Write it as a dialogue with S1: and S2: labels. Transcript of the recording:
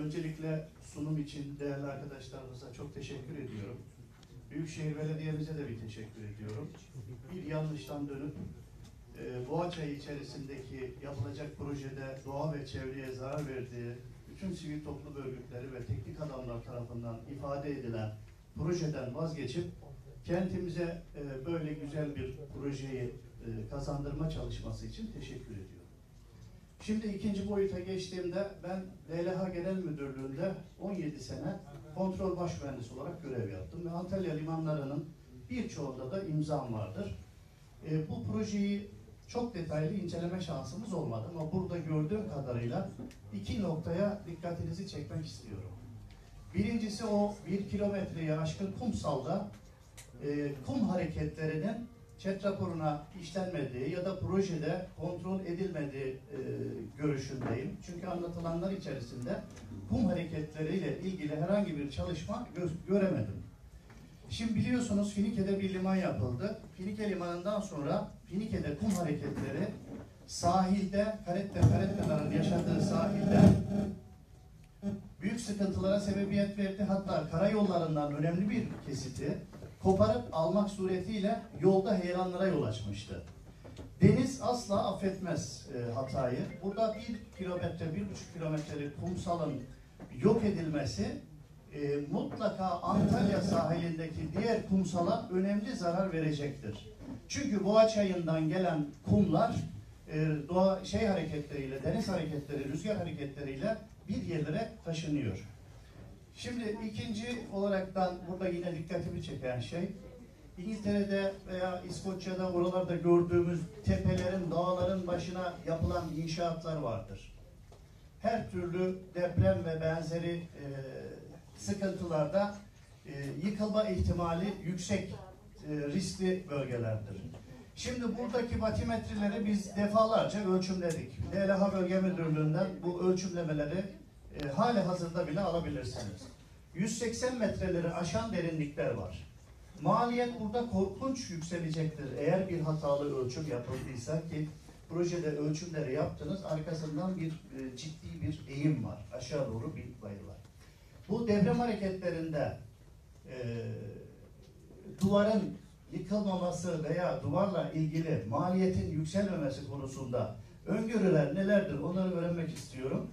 S1: Öncelikle sunum için değerli arkadaşlarımıza çok teşekkür ediyorum. Büyükşehir Belediye'mize de bir teşekkür ediyorum. Bir yanlıştan dönüp e, Boğaçay içerisindeki yapılacak projede doğa ve çevreye zarar verdiği bütün sivil toplum örgütleri ve teknik adamlar tarafından ifade edilen projeden vazgeçip kentimize e, böyle güzel bir projeyi e, kazandırma çalışması için teşekkür ediyorum. Şimdi ikinci boyuta geçtiğimde ben DLH Genel Müdürlüğü'nde 17 sene kontrol baş mühendisi olarak görev yaptım ve Antalya limanlarının birçoğunda da imzam vardır. E, bu projeyi çok detaylı inceleme şansımız olmadı ama burada gördüğüm kadarıyla iki noktaya dikkatinizi çekmek istiyorum. Birincisi o bir kilometreyi aşkın kumsalda e, kum hareketlerinin chat raporuna işlenmediği ya da projede kontrol edilmediği e, görüşündeyim. Çünkü anlatılanlar içerisinde kum hareketleriyle ilgili herhangi bir çalışma gö- göremedim. Şimdi biliyorsunuz Finike'de bir liman yapıldı. Finike limanından sonra Finike'de kum hareketleri sahilde, Karette, Karette'lerin yaşadığı sahilde büyük sıkıntılara sebebiyet verdi. Hatta karayollarından önemli bir kesiti koparıp almak suretiyle yolda heyelanlara yol açmıştı. Deniz asla affetmez e, hatayı. Burada bir kilometre, bir buçuk kilometrelik kumsalın yok edilmesi e, mutlaka Antalya sahilindeki diğer kumsala önemli zarar verecektir. Çünkü Boğaçayı'ndan gelen kumlar e, doğa şey hareketleriyle, deniz hareketleri, rüzgar hareketleriyle bir yerlere taşınıyor. Şimdi ikinci olaraktan burada yine dikkatimi çeken şey İngiltere'de veya İskoçya'da oralarda gördüğümüz tepelerin, dağların başına yapılan inşaatlar vardır. Her türlü deprem ve benzeri e, sıkıntılarda e, yıkılma ihtimali yüksek e, riskli bölgelerdir. Şimdi buradaki batimetreleri biz defalarca ölçümledik. DLH Bölge Müdürlüğü'nden bu ölçümlemeleri e, hali hazırda bile alabilirsiniz. 180 metreleri aşan derinlikler var. Maliyet burada korkunç yükselecektir. Eğer bir hatalı ölçüm yapıldıysa ki projede ölçümleri yaptınız, arkasından bir e, ciddi bir eğim var. Aşağı doğru bir bayır var. Bu deprem hareketlerinde e, duvarın yıkılmaması veya duvarla ilgili maliyetin yükselmemesi konusunda öngörüler nelerdir onları öğrenmek istiyorum.